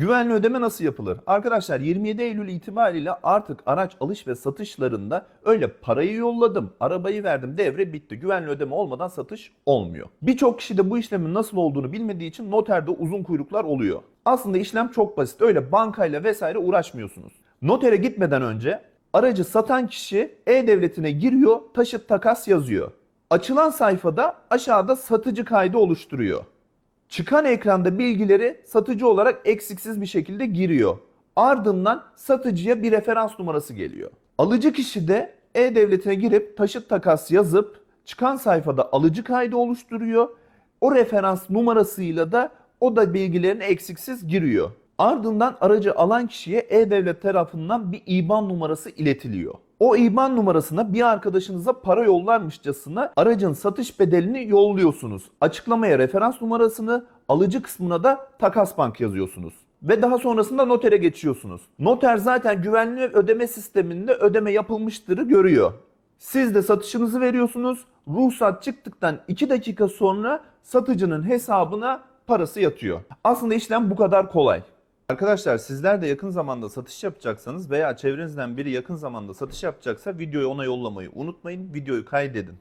Güvenli ödeme nasıl yapılır? Arkadaşlar 27 Eylül itibariyle artık araç alış ve satışlarında öyle parayı yolladım, arabayı verdim devre bitti. Güvenli ödeme olmadan satış olmuyor. Birçok kişi de bu işlemin nasıl olduğunu bilmediği için noterde uzun kuyruklar oluyor. Aslında işlem çok basit. Öyle bankayla vesaire uğraşmıyorsunuz. Notere gitmeden önce aracı satan kişi e-devletine giriyor, taşıt takas yazıyor. Açılan sayfada aşağıda satıcı kaydı oluşturuyor. Çıkan ekranda bilgileri satıcı olarak eksiksiz bir şekilde giriyor. Ardından satıcıya bir referans numarası geliyor. Alıcı kişi de e-devletine girip taşıt takas yazıp çıkan sayfada alıcı kaydı oluşturuyor. O referans numarasıyla da o da bilgilerini eksiksiz giriyor. Ardından aracı alan kişiye e-devlet tarafından bir IBAN numarası iletiliyor. O IBAN numarasına bir arkadaşınıza para yollarmışçasına aracın satış bedelini yolluyorsunuz. Açıklamaya referans numarasını, alıcı kısmına da takas bank yazıyorsunuz. Ve daha sonrasında notere geçiyorsunuz. Noter zaten güvenli ödeme sisteminde ödeme yapılmıştırı görüyor. Siz de satışınızı veriyorsunuz. Ruhsat çıktıktan 2 dakika sonra satıcının hesabına parası yatıyor. Aslında işlem bu kadar kolay. Arkadaşlar sizler de yakın zamanda satış yapacaksanız veya çevrenizden biri yakın zamanda satış yapacaksa videoyu ona yollamayı unutmayın. Videoyu kaydedin.